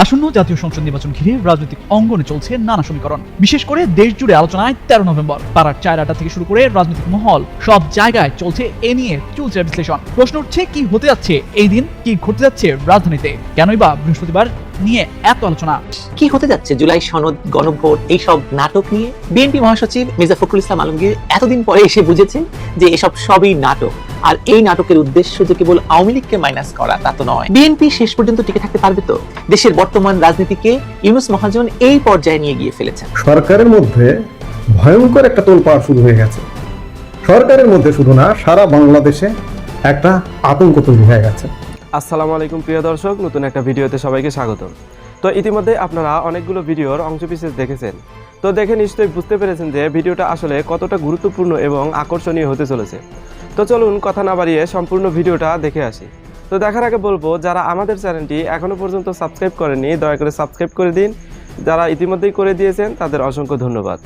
আসন্ন জাতীয় সংসদ নির্বাচন ঘিরে রাজনৈতিক অঙ্গনে চলছে নানা সমীকরণ। বিশেষ করে দেশ জুড়ে আলোচনায় তেরো নভেম্বর। পাড়ার চায়ের আড্ডা থেকে শুরু করে রাজনৈতিক মহল সব জায়গায় চলছে এ নিয়ে চলছে বিশ্লেষণ। প্রশ্ন উঠছে, কি হতে যাচ্ছে? এই দিন কি ঘটতে যাচ্ছে রাজধানীতে? কেনই বা বৃহস্পতিবার নিয়ে এত আলোচনা। কি হতে যাচ্ছে জুলাই সনদ, গণভোট, এইসব নাটক নিয়ে? বিএনপি মহাসচিব মির্জা ফখরুল ইসলাম আলমগীর এতদিন পরে এসে বুঝেছেন যে এসব সবই নাটক। আর এই নাটকের উদ্দেশ্য যে কেবল আওয়ামী লীগকে মাইনাস করা তা তো নয়। বিএনপি শেষ পর্যন্ত টিকে থাকতে পারবে তো? দেশের বর্তমান রাজনীতিকে ইউনুস মহাজন এই পর্যায়ে নিয়ে গিয়ে ফেলেছেন। সরকারের মধ্যে ভয়ঙ্কর একটা তোলপাড় শুরু হয়ে গেছে। সরকারের মধ্যে শুধু না সারা বাংলাদেশে একটা আতঙ্ক তৈরি হয়ে গেছে। আসসালামু আলাইকুম প্রিয় দর্শক নতুন একটা ভিডিওতে সবাইকে স্বাগত তো ইতিমধ্যে আপনারা অনেকগুলো ভিডিওর অংশ বিশেষ দেখেছেন। তো দেখে নিশ্চয়ই বুঝতে পেরেছেন যে ভিডিওটা আসলে কতটা গুরুত্বপূর্ণ এবং আকর্ষণীয় হতে চলেছে। তো চলুন কথা না বাড়িয়ে সম্পূর্ণ ভিডিওটা দেখে আসি। তো দেখার আগে বলব, যারা আমাদের চ্যানেলটি এখনও পর্যন্ত সাবস্ক্রাইব করেনি দয়া করে সাবস্ক্রাইব করে দিন। যারা ইতিমধ্যেই করে দিয়েছেন, তাদের অসংখ্য ধন্যবাদ।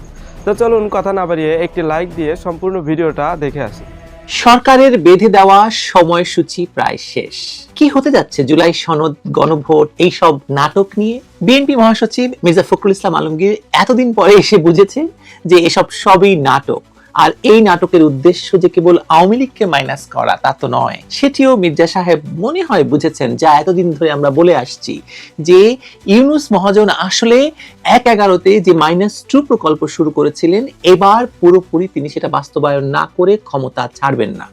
তো চলুন কথা না বাড়িয়ে একটি লাইক দিয়ে সম্পূর্ণ ভিডিওটা দেখে আসি। সরকারের বেঁধে দেওয়া সময়সূচি প্রায় শেষ। কি হতে যাচ্ছে? জুলাই সনদ, গণভোট, এইসব নাটক নিয়ে? বিএনপি মহাসচিব মির্জা ফখরুল ইসলাম আলমগীর এতদিন পরে এসে বুঝেছে যে এসব সবই নাটক। আর এই নাটকের উদ্দেশ্য যে কেবল আওয়ামী লীগকে মাইনাস করা, তা তো নয়। সেটিও মির্জা সাহেব মনে হয় বুঝেছেন, যা এতদিন ধরে আমরা বলে আসছি, যে ইউনুস মহাজন আসলে এক এগারোতে যে মাইনাস টু প্রকল্প শুরু করেছিলেন, এবার পুরোপুরি তিনি সেটা বাস্তবায়ন না করে ক্ষমতা ছাড়বেন না।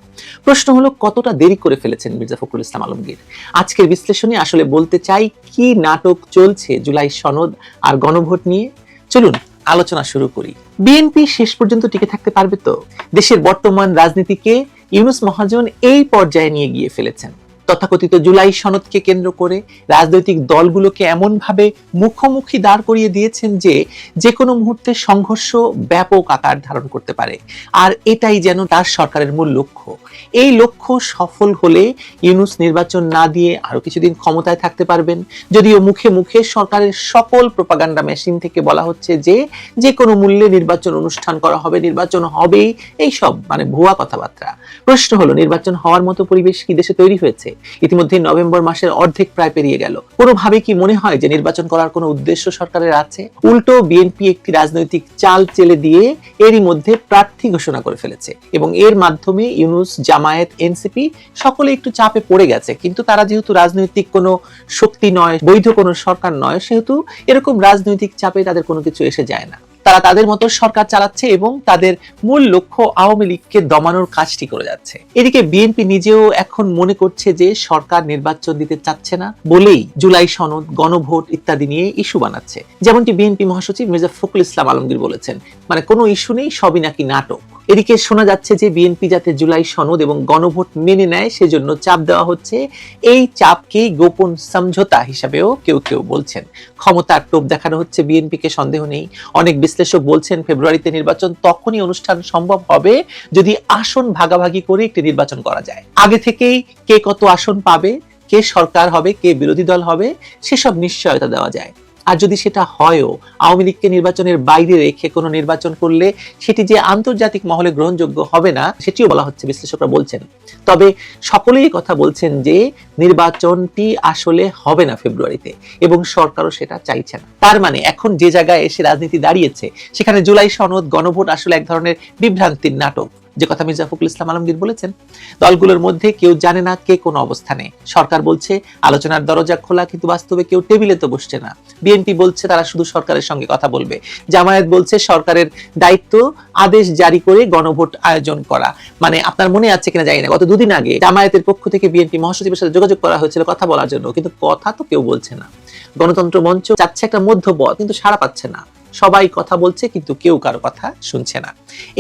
প্রশ্ন হলো, কতটা দেরি করে ফেলেছেন মির্জা ফখরুল ইসলাম আলমগীর? আজকের বিশ্লেষণে আসলে বলতে চাই, কি নাটক চলছে জুলাই সনদ আর গণভোট নিয়ে? চলুন, আলোচনা শুরু করি। বিএনপি শেষ পর্যন্ত টিকে থাকতে পারবে তো? দেশের বর্তমান রাজনীতিকে ইউনুস মহাজন এই পর্যায়ে নিয়ে গিয়ে ফেলেছেন। তথাকথিত জুলাই সনদকে কেন্দ্র করে রাজনৈতিক দলগুলোকে এমনভাবে মুখোমুখি দাঁড় করিয়ে দিয়েছেন যে যে কোনো মুহূর্তে সংঘর্ষ ব্যাপক আকার ধারণ করতে পারে। আর এটাই যেন তার সরকারের মূল লক্ষ্য। এই লক্ষ্য সফল হলে ইউনুস নির্বাচন না দিয়ে আরও কিছুদিন ক্ষমতায় থাকতে পারবেন। যদিও মুখে মুখে সরকারের সকল প্রপাগান্ডা মেশিন থেকে বলা হচ্ছে যে যে কোনো মূল্যে নির্বাচন অনুষ্ঠান করা হবে, নির্বাচন হবেই। এই সব মানে ভুয়া কথাবার্তা। প্রশ্ন হলো, নির্বাচন হওয়ার মতো পরিবেশ কি দেশে তৈরি হয়েছে? ইতিমধ্যে নভেম্বর মাসের অর্ধেক প্রায় পেরিয়ে গেল। কোনোভাবে কি মনে হয় যে নির্বাচন করার কোনো উদ্দেশ্য সরকারের আছে? উল্টো বিএনপি একটি রাজনৈতিক চাল চেলে দিয়ে এরই মধ্যে প্রার্থী ঘোষণা করে ফেলেছে এবং এর মাধ্যমে ইউনুস, জামায়াত, এনসিপি সকলে একটু চাপে পড়ে গেছে। কিন্তু তারা যেহেতু রাজনৈতিক কোনো শক্তি নয়, বৈধ কোনো সরকার নয়, সেহেতু এরকম রাজনৈতিক চাপে তাদের কোনো কিছু এসে যায় না। তারা তাদের মতো সরকার চালাচ্ছে এবং তাদের মূল লক্ষ্য আওয়ামী লীগকে দমানোর কাজটি করে যাচ্ছে। এদিকে বিএনপি নিজেও এখন মনে করছে যে সরকার নির্বাচন দিতে চাচ্ছে না বলেই জুলাই সনদ, গণভোট ইত্যাদি নিয়ে ইস্যু বানাচ্ছে। যেমনটি বিএনপি মহাসচিব মির্জা ফখরুল ইসলাম আলমগীর বলেছেন মানে কোনো ইস্যু নেই, সবই নাকি নাটক। এদিকে শোনা যাচ্ছে যে বিএনপি যাতে জুলাই সনদ এবং গণভোট মেনে নেয়, সেজন্য চাপ দেওয়া হচ্ছে। এই চাপকেই গোপন সমঝোতা হিসাবেও কেউ কেউ বলছেন। ক্ষমতার টোপ দেখানো হচ্ছে বিএনপিকে সন্দেহ নেই। অনেক বিশ্লেষক বলছেন, ফেব্রুয়ারিতে নির্বাচন তখনই অনুষ্ঠান সম্ভব হবে যদি আসন ভাগাভাগি করে একটি নির্বাচন করা যায়। আগে থেকেই কে কত আসন পাবে, কে সরকার হবে, কে বিরোধী দল হবে, সেসব নিশ্চয়তা দেওয়া যায়। আর যদি সেটা হয়ও, আওয়ামী লীগকে নির্বাচনের বাইরে রেখে কোনো নির্বাচন করলে সেটি যে আন্তর্জাতিক মহলে গ্রহণযোগ্য হবে না, সেটিও বলা হচ্ছে, বিশ্লেষকরা বলছেন। তবে সকলেই কথা বলছেন যে নির্বাচনটি আসলে হবে না ফেব্রুয়ারিতে এবং সরকারও সেটা চাইছে না। তার মানে এখন যে জায়গায় এসে রাজনীতি দাঁড়িয়েছে, সেখানে জুলাই সনদ, গণভোট আসলে এক ধরনের বিভ্রান্তির নাটক। যে কথা মির্জা ফখরুল ইসলাম আলমগীর বলেছেন, দলগুলোর মধ্যে কেউ জানে না কে কোন অবস্থানে। সরকার বলছে, আলোচনার দরজা খোলা, কিন্তু বাস্তবে কেউ টেবিলে তো বসছে না। বিএনপি বলছে, তারা শুধু সরকারের সঙ্গে কথা বলবে। জামায়াত বলছে, সরকারের দায়িত্ব আদেশ জারি করে গণভোট আয়োজন করা। মানে আপনার মনে আছে কিনা জানি না, গত দুদিন আগে জামায়াতের পক্ষ থেকে বিএনপি মহাসচিবের সাথে যোগাযোগ করা হয়েছিল কথা বলার জন্য, কিন্তু কথা তো কেউ বলছে না। গণতন্ত্র মঞ্চ চাচ্ছে একটা মধ্যপথ, কিন্তু সাড়া পাচ্ছে না। সবাই কথা বলছে, কিন্তু কেউ কারও কথা শুনছে না।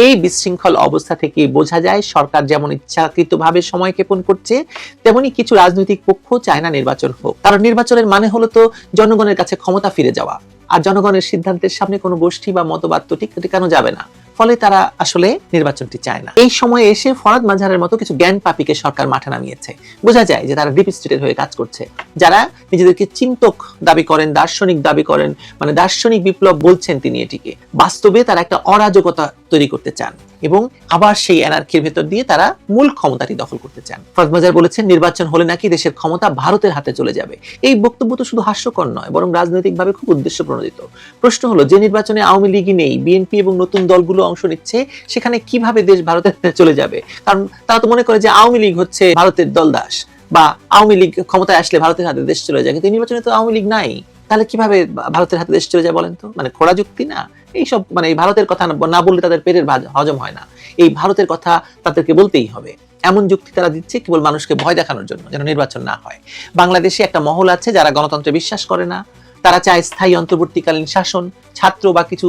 এই বিশৃঙ্খল অবস্থা থেকে বোঝা যায়, সরকার যেমন ইচ্ছাকৃতভাবে সময় ক্ষেপণ করছে, তেমনি কিছু রাজনৈতিক পক্ষ চায় না নির্বাচন হোক। কারণ নির্বাচনের মানে হলো তো জনগণের কাছে ক্ষমতা ফিরে যাওয়া। আর জনগণের সিদ্ধান্তের সামনে কোনো গোষ্ঠী বা মতবাদ তো টেকানো যাবে না। ফলে তারা আসলে নির্বাচনটি চায় না। এই সময়ে এসে ফরাদ মাঝারের মতো কিছু জ্ঞান পাপিকে সরকার মাঠে নামিয়েছে। বোঝা যায় যে তারা ডিপ স্টেটের হয়ে কাজ করছে। যারা নিজেদেরকে চিন্তক দাবি করেন, দার্শনিক দাবি করেন মানে দার্শনিক বিপ্লব বলছেন তিনি এটিকে। বাস্তবে তারা একটা অরাজকতা তৈরি করতে চান এবং আবার সেই এনার্কির ভেতর দিয়ে তারা মূল ক্ষমতাটি দখল করতে চান। ফরাদ মাজার বলেছেন, নির্বাচন হলে নাকি দেশের ক্ষমতা ভারতের হাতে চলে যাবে। এই বক্তব্য তো শুধু হাস্যকর নয়, বরং রাজনৈতিকভাবে খুব উদ্দেশ্য প্রণোদিত প্রশ্ন হলো, যে নির্বাচনে আওয়ামী লীগই নেই, বিএনপি এবং নতুন দলগুলো অংশ নিচ্ছে, সেখানে কীভাবে দেশ ভারতের চলে যাবে? কারণ তারা তো মনে করে যে আওয়ামী লীগ হচ্ছে ভারতের দলদাস বা আওয়ামী লীগ ক্ষমতায় আসলে ভারতের হাতে দেশ চলে যায়, কিন্তু নির্বাচনে তো আওয়ামী লীগ নাই। তাহলে কীভাবে ভারতের হাতে দেশ চলে যায় বলেন তো? মানে খোড়া যুক্তি না? এইসব মানে এই ভারতের কথা না বললে তাদের পেটের হজম হয় না। এই ভারতের কথা তাদেরকে বলতেই হবে। এমন যুক্তি তারা দিচ্ছে কেবল মানুষকে ভয় দেখানোর জন্য যেন নির্বাচন না হয়। বাংলাদেশে একটা মহল আছে যারা গণতন্ত্রে বিশ্বাস করে না। তারা চায় স্থায়ী অন্তর্বর্তীকালীন শাসন, ছাত্র বা কিছু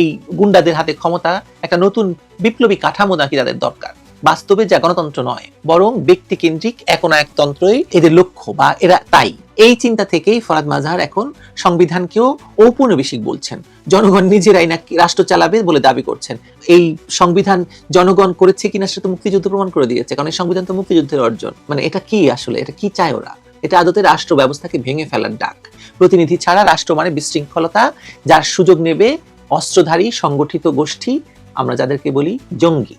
এই গুন্ডাদের হাতে ক্ষমতা, একটা নতুন বিপ্লবী কাঠামো নাকি তাদের দরকার। বাস্তবে যা গণতন্ত্র নয়, বরং ব্যক্তি কেন্দ্রিক একনায়কতন্ত্রই এদের লক্ষ্য, বা এরা তাই। এই চিন্তা থেকেই ফরাদ মাজহার এখন সংবিধানকেও ঔপনিবেশিক বলছেন। জনগণ নিজেরাই নাকি রাষ্ট্র চালাবে বলে দাবি করছেন। এই সংবিধান জনগণ করেছে কিনা সেটা তো মুক্তিযুদ্ধ প্রমাণ করে দিয়েছে, কারণ এই সংবিধান তো মুক্তিযুদ্ধের অর্জন। মানে এটা কি আসলে? এটা কি চায় ওরা? এটা আদতে রাষ্ট্র ব্যবস্থাকে ভেঙে ফেলার ডাক। প্রতিনিধি ছাড়া রাষ্ট্র মানে বিশৃঙ্খলতা, যার সুযোগ নেবে অস্ত্রধারী, সংগঠিত গোষ্ঠী, আমরা যাদেরকে বলি জঙ্গি।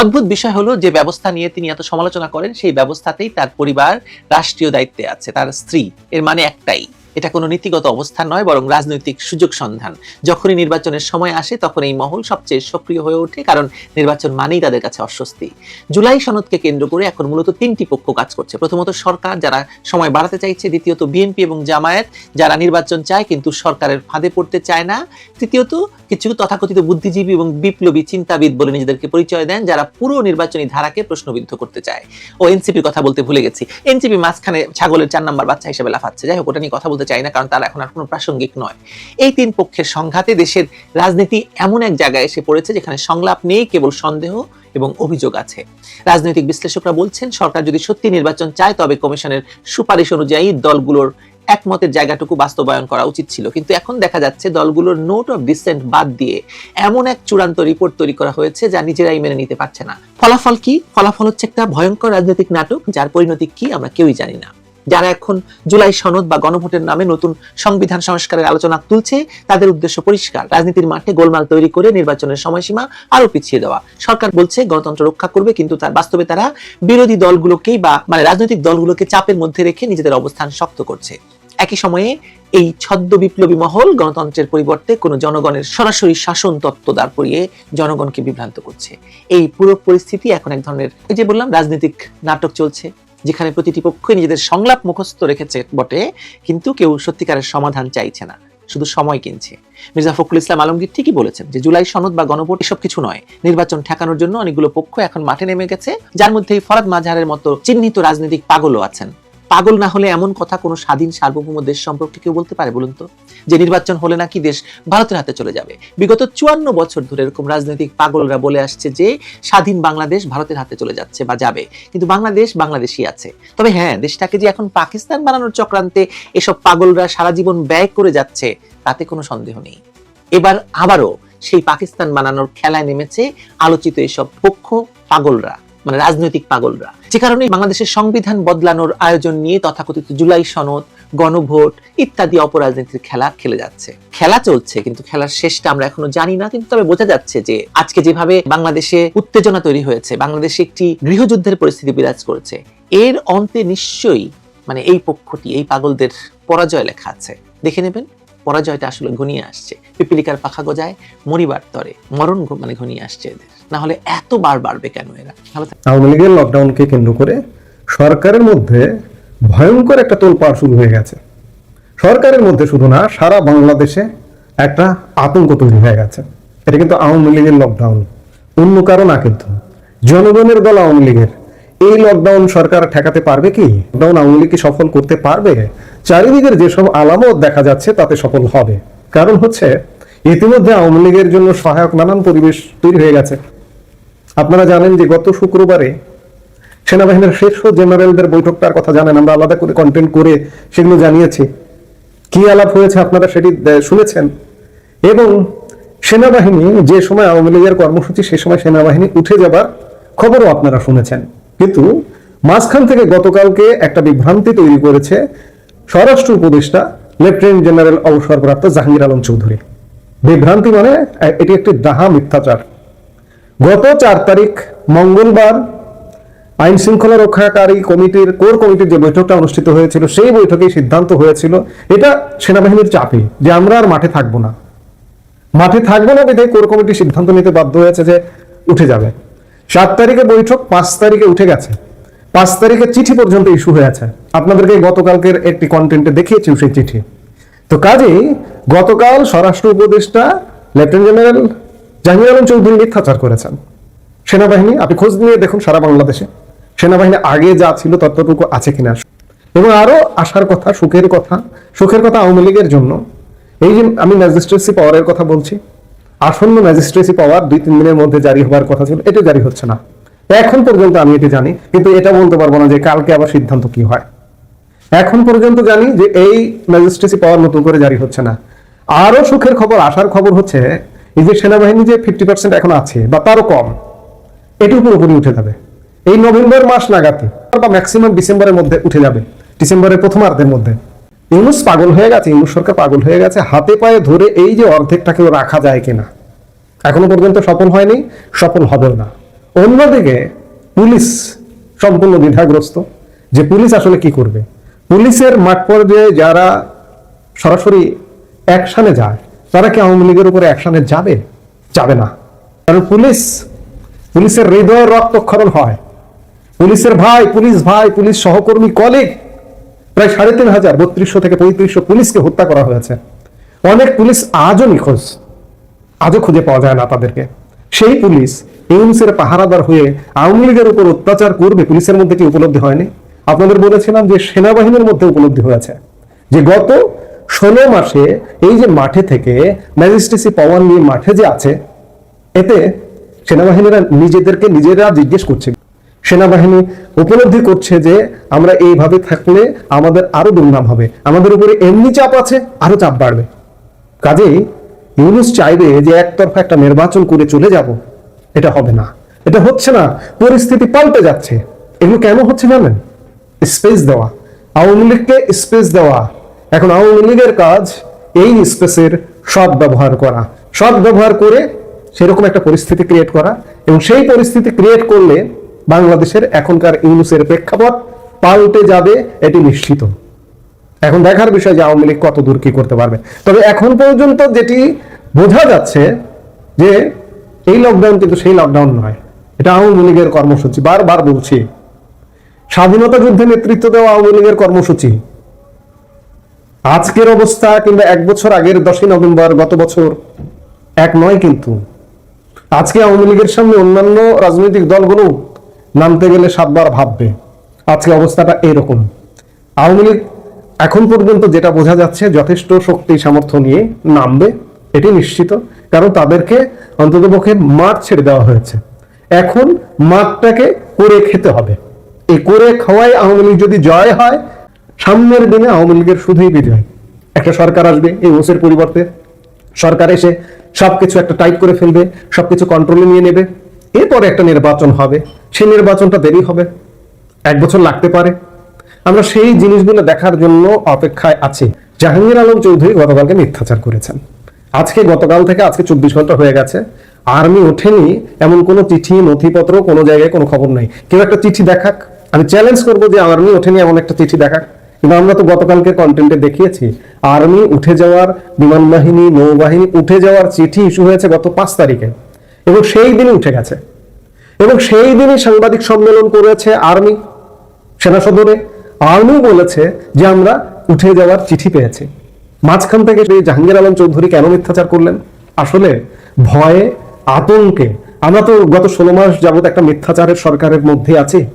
অদ্ভুত বিষয় হলো, যে ব্যবস্থা নিয়ে তিনি এত সমালোচনা করেন, সেই ব্যবস্থাতেই তার পরিবার রাষ্ট্রীয় দায়িত্বে আছে, তার স্ত্রী। এর মানে একটাই। এটা কোনো নীতিগত অবস্থান নয়, বরং রাজনৈতিক সুযোগ সন্ধান। যখনই নির্বাচনের সময় আসে, তখন এই মহল সবচেয়ে সক্রিয় হয়ে ওঠে, কারণ নির্বাচন মানেই তাদের কাছে অস্বস্তি। জুলাই সনদকে কেন্দ্র করে এখন মূলত তিনটি পক্ষ কাজ করছে। প্রথমত সরকার, যারা সময় বাড়াতে চাইছে, দ্বিতীয়ত বিএনপি এবং জামায়াত, যারা নির্বাচন চায় কিন্তু সরকারের ফাঁদে পড়তে চায় না। তৃতীয়ত, কিছু তথাকথিত বুদ্ধিজীবী এবং বিপ্লবী চিন্তাবিদ বলে নিজেদেরকে পরিচয় দেন, যারা পুরো নির্বাচনী ধারাকে প্রশ্নবিদ্ধ করতে চায়। ও এনসিপির কথা বলতে ভুলে গেছি। এনসিপি মাঝখানে ছাগলের চার নাম্বার বাচ্চা হিসেবে লাফাচ্ছে। যাই হোক, ওটা নিয়ে কথা বলতে চাই না, কারণ তারা এখন আর কোনো প্রাসঙ্গিক নয়। এই তিন পক্ষের সংঘাতে দেশের রাজনীতি এমন এক জায়গায় এসে পড়েছে যেখানে সংলাপ নেই, কেবল সন্দেহ এবং অভিযোগ আছে। রাজনৈতিক বিশ্লেষকরা বলছেন, সরকার যদি সত্যি নির্বাচন চায়, তবে কমিশনের সুপারিশ অনুযায়ী দলগুলোর একমতের জায়গাটুকু বাস্তবায়ন করা উচিত ছিল। কিন্তু এখন দেখা যাচ্ছে, দলগুলোর নোট অফ ডিসেন্ট বাদ দিয়ে এমন এক চূড়ান্ত রিপোর্ট তৈরি করা হয়েছে যা নিজেরাই মেনে নিতে পারছে না। ফলাফল কি? ফলাফল হচ্ছে একটা ভয়ঙ্কর রাজনৈতিক নাটক, যার পরিণতি কি আমরা কেউই জানি না। যারা এখন জুলাই সনদ বা গণভোটের নামে নতুন সংবিধান সংস্কারের আলোচনা তুলছে, তাদের উদ্দেশ্য পরিষ্কার। রাজনীতির মাঠে গোলমাল তৈরি করে নির্বাচনের সময়সীমা আরও পিছিয়ে দেওয়া। সরকার বলছে গণতন্ত্র রক্ষা করবে, কিন্তু তার বাস্তবে তারা বিরোধী দলগুলোকেই বা মানে রাজনৈতিক দলগুলোকে চাপের মধ্যে রেখে নিজেদের অবস্থান শক্ত করছে। একই সময়ে এই ছদ্ম বিপ্লবী মহল গণতন্ত্রের পরিবর্তে কোনো জনগণের সরাসরি শাসন তত্ত্ব দাঁড় করিয়ে জনগণকে বিভ্রান্ত করছে। এই পুরো পরিস্থিতি এখন এক ধরনের, এই যে বললাম, রাজনৈতিক নাটক চলছে। যেখানে প্রতিটি পক্ষই নিজেদের সংলাপ মুখস্থ রেখেছে বটে, কিন্তু কেউ সত্যিকারের সমাধান চাইছে না। শুধু সময় কিনছে। মির্জা ফখরুল ইসলাম আলমগীর ঠিকই বলেছেন যে, জুলাই সনদ বা গণভোট এসব কিছু নয়। নির্বাচন ঠেকানোর জন্য অনেকগুলো পক্ষ এখন মাঠে নেমে গেছে। যার মধ্যে ফরাদ মাঝারের মতো চিহ্নিত রাজনৈতিক পাগলও আছেন। পাগল না হলে এমন কথা কোনো স্বাধীন সার্বভৌম দেশ সম্পর্কে কেউ বলতে পারে বলুন তো? যে নির্বাচন হলে নাকি দেশ ভারতের হাতে চলে যাবে। বিগত চুয়ান্ন বছর ধরে এরকম রাজনৈতিক পাগলরা বলে আসছে যে স্বাধীন বাংলাদেশ ভারতের হাতে চলে যাচ্ছে বা যাবে। কিন্তু বাংলাদেশ বাংলাদেশই আছে। তবে হ্যাঁ দেশটাকে যে এখন পাকিস্তান বানানোর চক্রান্তে এসব পাগলরা সারা জীবন ব্যয় করে যাচ্ছে, তাতে কোনো সন্দেহ নেই। এবার আবারও সেই পাকিস্তান বানানোর খেলায় নেমেছে আলোচিত এসব পক্ষ পাগলরা। মানে রাজনৈতিক পাগলরা। যে কারণে বাংলাদেশের সংবিধান বদলানোর আয়োজন নিয়ে তথাকথিত জুলাই সনদ, গণভোট ইত্যাদি অপরাজনীতির খেলা খেলে যাচ্ছে। খেলা চলছে, কিন্তু খেলার শেষটা আমরা এখনও জানি না, কিন্তু তবে বোঝা যাচ্ছে যে আজকে যেভাবে বাংলাদেশে উত্তেজনা তৈরি হয়েছে, বাংলাদেশে একটি গৃহযুদ্ধের পরিস্থিতি বিরাজ করেছে, এর অন্তে নিশ্চয়ই মানে এই পক্ষটি, এই পাগলদের পরাজয় লেখা আছে। দেখে নেবেন, পরাজয়টা আসলে ঘনিয়ে আসছে। পিপিলিকার পাখা গজায়, মরিবার তরে, মরণ মানে ঘনিয়ে আসছে এদের। না হলে এত বার বাড়বে কেন এরা? আওয়ামী লীগের লকডাউনকে কেন্দ্র করে সরকারের মধ্যে ভয়ঙ্কর একটা তোলপাড় শুরু হয়ে গেছে। সরকারের মধ্যে শুধু না, সারা বাংলাদেশে একটা আতঙ্ক তৈরি হয়ে গেছে। এটা কিন্তু আওয়ামী লীগের লকডাউন অন্য কারও না কিন্তু। জনগণের দল আওয়ামী লীগের। এই লকডাউন সরকার ঠেকাতে পারবে কি? লকডাউন আওয়ামী লীগকে সফল করতে পারবে? চারিদিকের যেসব আলামত দেখা যাচ্ছে, তাতে সফল হবে। কারণ হচ্ছে, ইতিমধ্যে আওয়ামী লীগের জন্য সহায়ক নানান পরিবেশ তৈরি হয়ে গেছে। আপনারা জানেন যে গত শুক্রবারে সেনাবাহিনীর শীর্ষ জেনারেলদের বৈঠকটার কথা জানেন, আমরা আলাদা করে কন্টেন্ট করে সেগুলো জানিয়েছি। কি আলাপ হয়েছে আপনারা সেটি শুনেছেন? এবং সেনাবাহিনী যে সময় আওয়ামী লীগের কর্মসূচি, সে সময় সেনাবাহিনী উঠে যাবার খবরও আপনারা শুনেছেন। কিন্তু মাঝখান থেকে গতকালকে একটা বিভ্রান্তি তৈরি করেছে স্বরাষ্ট্র উপদেষ্টা, লেফটেন্যান্ট জেনারেল অবসরপ্রাপ্ত জাহাঙ্গীর আলম চৌধুরী। বিভ্রান্তি মানে এটি একটি ডাহা মিথ্যাচার। গত চার তারিখ মঙ্গলবার আইন শৃঙ্খলা রক্ষাকারী কমিটির কোর কমিটির যে বৈঠকটা অনুষ্ঠিত হয়েছিল, সেই বৈঠকেই সিদ্ধান্ত হয়েছিল। এটা সেনাবাহিনীর চাপে যে আমরা আর মাঠে থাকব না। মাঠে থাকব না বিধায় কোর কমিটি সিদ্ধান্ত নিতে বাধ্য হয়েছে যে উঠে যাবে। সাত তারিখে বৈঠক, পাঁচ তারিখে উঠে গেছে। পাঁচ তারিখে চিঠি পর্যন্ত ইস্যু হয়েছে আপনাদেরকে গতকালকের একটি কন্টেন্টে দেখিয়েছি সেই চিঠি। তো কাজেই গতকাল স্বরাষ্ট্র উপদেষ্টা, লেফটেন্যান্ট জেনারেল জাহাঙ্গীর আলম চৌধুরী মিথ্যাচার করেছেন। সেনাবাহিনী, আপনি খোঁজ নিয়ে দেখুন সারা বাংলাদেশে। সেনাবাহিনী আগে যা ছিল ততটুকু আছে কিনা। এবং আরও আসার কথা, সুখের কথা সুখের কথা আওয়ামী লীগের জন্য। এই যে আমি ম্যাজিস্ট্রেসি পাওয়ারের কথা বলছি, আসন্ন ম্যাজিস্ট্রেসি পাওয়ার দুই, তিন দিনের মধ্যে জারি হবার কথা ছিল, এটা জারি হচ্ছে না। এখন পর্যন্ত আমি এটি জানি, কিন্তু এটা বলতে পারব না যে কালকে আবার সিদ্ধান্ত কি হয়। এখন পর্যন্ত জানি যে এই ম্যাজিস্ট্রেসি পাওয়ার নতুন করে জারি হচ্ছে না। আরও সুখের খবর আসার খবর হচ্ছে এই যে সেনাবাহিনী যে ফিফটি পার্সেন্ট এখন আছে, বা তারও কম এটি পুরোপুরি উঠে যাবে। এই নভেম্বর মাস নাগাতে, বা ম্যাক্সিমাম ডিসেম্বরের মধ্যে উঠে যাবে, ডিসেম্বরের প্রথমার্ধের মধ্যে। ইউনুস পাগল হয়ে গেছে, ইউনুস সরকার পাগল হয়ে গেছে, হাতে পায়ে ধরে এই যে অর্ধেকটাকেও রাখা যায় কিনা, এখনও পর্যন্ত সফল হয়নি, সফল হবেও না। অন্যদিকে পুলিশ সম্পূর্ণ দ্বিধাগ্রস্ত, যে পুলিশ আসলে কি করবে? পুলিশের মাঠ পর্যায়ে যারা সরাসরি অ্যাকশনে যায় তারা কি আওয়ামী লীগের উপরে অ্যাকশনে যাবে? যাবে না। কারণ পুলিশ, পুলিশের হৃদয় রক্তক্ষরণ হয়। পুলিশের ভাই, পুলিশ ভাই, পুলিশ সহকর্মী কলিগ প্রায় সাড়ে তিন হাজার, বত্রিশশো থেকে পঁয়ত্রিশশো পুলিশকে হত্যা করা হয়েছে। অনেক পুলিশ আজও নিখোঁজ। আজও খুঁজে পাওয়া যায় না তাদেরকে। সেই পুলিশ ইউনুসের পাহারাদার হয়ে আওয়ামী লীগের উপর অত্যাচার করবে, পুলিশের মধ্যে কি উপলব্ধি হয়নি? আপনাদের বলেছিলাম যে সেনাবাহিনীর মধ্যে উপলব্ধি হয়েছে। যে গত ষোলো মাসে এই যে মাঠে থেকে ম্যাজিস্ট্রেসি পাওয়ার নিয়ে মাঠে যে আছে, এতে সেনাবাহিনীরা নিজেদেরকে নিজেরা জিজ্ঞেস করছে। সেনাবাহিনী উপলব্ধি করছে যে আমরা এইভাবে থাকলে আমাদের আরও দুর্নাম হবে। আমাদের উপরে এমনি চাপ আছে, আরও চাপ বাড়বে। কাজেই ইউনুস চাইবে যে একতরফা একটা নির্বাচন করে চলে যাব। এটা হবে না। এটা হচ্ছে না, পরিস্থিতি পাল্টে যাচ্ছে। এগুলো কেন হচ্ছে জানেন? স্পেস দেওয়া। আওয়ামী লীগকে স্পেস দেওয়া। এখন আওয়ামী লীগের কাজ এই স্পেসের সৎ ব্যবহার করা। সৎ ব্যবহার করে সেরকম একটা পরিস্থিতি ক্রিয়েট করা এবং সেই পরিস্থিতি ক্রিয়েট করলে বাংলাদেশের এখনকার ইউনুসের প্রেক্ষাপট পাল্টে যাবে, এটি নিশ্চিত। এখন দেখার বিষয় যে আওয়ামী লীগ কত দূর কি করতে পারবে। তবে এখন পর্যন্ত যেটি বোঝা যাচ্ছে যে এই লকডাউন কিন্তু সেই লকডাউন নয়। এটা আওয়ামী লীগের কর্মসূচি। বারবার বলছি, স্বাধীনতা যুদ্ধে নেতৃত্ব দেওয়া আওয়ামী লীগের কর্মসূচি। আজকের অবস্থা কিংবা এক বছর আগের দশই নভেম্বর গত বছর এক নয় কিন্তু। আজকে আওয়ামী লীগের সামনে অন্যান্য রাজনৈতিক দলগুলো নামতে গেলে সাতবার ভাববে। আজকে অবস্থাটা এরকম আওয়ামী লীগ এখন পর্যন্ত যেটা বোঝা যাচ্ছে, যথেষ্ট শক্তি সামর্থ্য নিয়ে নামবে, এটি নিশ্চিত। কারণ তাদেরকে অন্ততপক্ষে মাঠ ছেড়ে দেওয়া হয়েছে। এখন মাঠটাকে করে খেতে হবে। এই করে খাওয়ায় আওয়ামী লীগ যদি জয় হয় সামনের দিনে আওয়ামী লীগের শুধুই বিজয়। একটা সরকার আসবে এই ওসের পরিবর্তে। সরকার এসে সবকিছু একটা টাইট করে ফেলবে, সবকিছু কন্ট্রোলে নিয়ে নেবে। এরপরে একটা নির্বাচন হবে। সেই নির্বাচনটা দেরি হবে। এক বছর লাগতে পারে। আমরা সেই জিনিসগুলো দেখার জন্য অপেক্ষায় আছি। জাহাঙ্গীর আলম চৌধুরী গতকালকে মিথ্যাচার করেছেন। আজকে গতকাল থেকে আজকে চব্বিশ ঘণ্টা হয়ে গেছে। আর্মি ওঠেনি, এমন কোনো চিঠি, নথিপত্র কোনো জায়গায় কোনো খবর নেই। কেউ একটা চিঠি দেখাক। আমি চ্যালেঞ্জ করব যে আর্মি ওঠেনি, এমন একটা চিঠি দেখাক। কিন্তু আমরা তো গতকালকে কন্টেন্টে দেখিয়েছি আর্মি উঠে যাওয়ার বিমান বাহিনী নৌবাহিনী উঠে যাওয়ার চিঠি ইস্যু হয়েছে গত পাঁচ তারিখে। এবং সেই দিনই উঠে গেছে। এবং সেই দিনই সাংবাদিক সম্মেলন করেছে আর্মি সেনা সদরে আর্মি বলেছে যে আমরা উঠে যাওয়ার চিঠি পেয়েছি। মাঝখান থেকে সেই জাহাঙ্গীর আলম চৌধুরী কেন মিথ্যাচার করলেন? আসলে ভয়ে, আতঙ্কে আমরা তো গত ষোলো মাস যাবত একটা মিথ্যাচারের সরকারের মধ্যে আছি।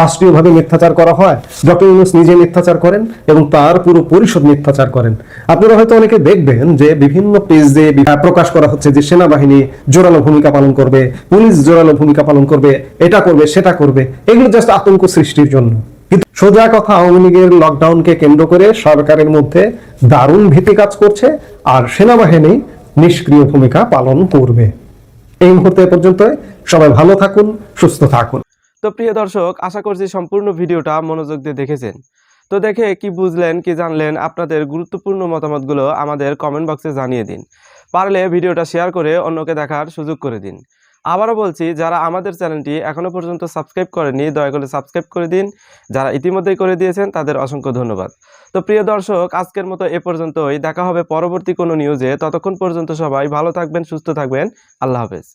রাষ্ট্রীয়ভাবে মিথ্যাচার করা হয়, ডক্টর ইউনুস নিজে মিথ্যাচার করেন এবং তার পুরো পরিষদ মিথ্যাচার করেন। আপনারা হয়তো অনেকে দেখবেন যে বিভিন্ন পেজে প্রকাশ করা হচ্ছে যে সেনাবাহিনী জোরালো ভূমিকা পালন করবে, পুলিশ জোরালো ভূমিকা পালন করবে, এটা করবে, সেটা করবে, এগুলো জাস্ট আতঙ্ক সৃষ্টির জন্য। কিন্তু সোজা কথা, আওয়ামী লীগের লকডাউনকে কেন্দ্র করে সরকারের মধ্যে দারুণ ভীতি কাজ করছে আর সেনাবাহিনী নিষ্ক্রিয় ভূমিকা পালন করবে। এই মুহূর্তে পর্যন্ত সবাই ভালো থাকুন, সুস্থ থাকুন। তো প্রিয় দর্শক, আশা করছি সম্পূর্ণ ভিডিওটা মনোযোগ দিয়ে দেখেছেন। তো দেখে কি বুঝলেন, কি জানলেন, আপনাদের গুরুত্বপূর্ণ মতামতগুলো আমাদের কমেন্ট বক্সে জানিয়ে দিন। পারলে ভিডিওটা শেয়ার করে অন্যকে দেখার সুযোগ করে দিন। আবারও বলছি, যারা আমাদের চ্যানেলটি এখনও পর্যন্ত সাবস্ক্রাইব করেনি দয়া করে সাবস্ক্রাইব করে দিন। যারা ইতিমধ্যেই করে দিয়েছেন, তাদের অসংখ্য ধন্যবাদ। তো প্রিয় দর্শক, আজকের মতো এ পর্যন্তই। দেখা হবে পরবর্তী কোনো নিউজে ততক্ষণ পর্যন্ত সবাই ভালো থাকবেন, সুস্থ থাকবেন। আল্লাহ হাফেজ।